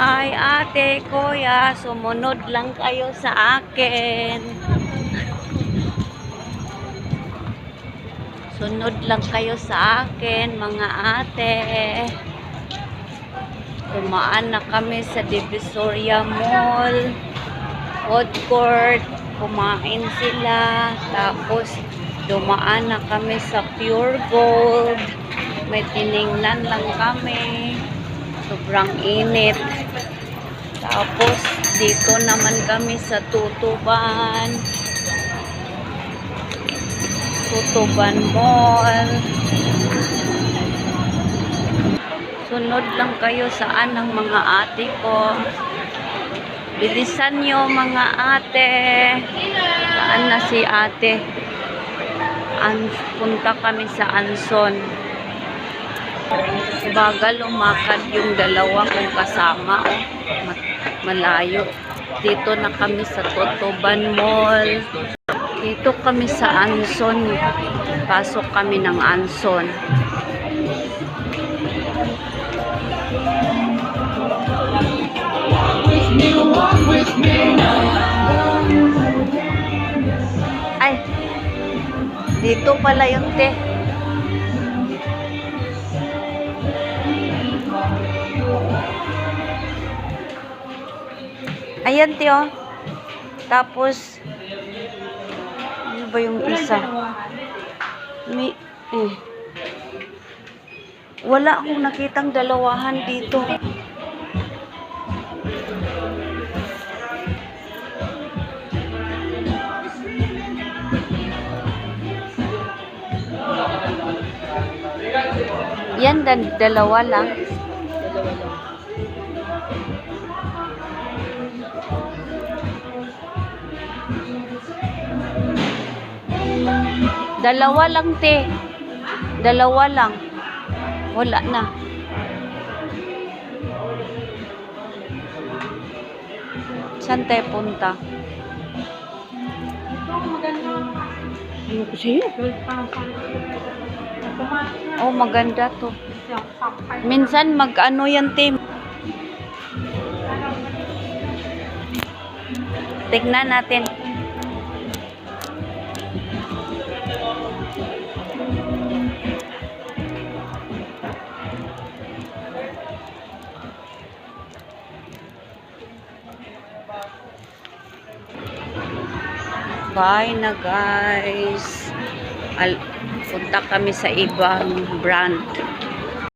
Ay, ate, kuya, sumunod lang kayo sa akin. Sunod lang kayo sa akin, mga ate. Dumaan na kami sa Divisoria Mall, food court, kumain sila, tapos dumaan na kami sa Pure Gold. May tiningnan lang kami. Sobrang init. Tapos, dito naman kami sa Tutuban. Tutuban Mall. Sunod lang kayo saan ng mga ate ko. Bilisan nyo mga ate. Saan na si ate? An punta kami sa Anson. Bagal umakad yung dalawa kong kasama. Oh. Ma- Malayo. Dito na kami sa Totoban Mall. Dito kami sa Anson. Pasok kami ng Anson. Ay, dito pala yung te. Ayan, oh. Tapos, ano ba yung isa? May, eh. Wala akong nakitang dalawahan dito. Yan, dan dalawa lang. Dalawa lang, te. Dalawa lang. Wala na. Saan tayo punta? Ano ko sa'yo? Oh, maganda to. Minsan mag-ano yan, team. Tignan natin. Bye na guys. Al punta kami sa ibang brand.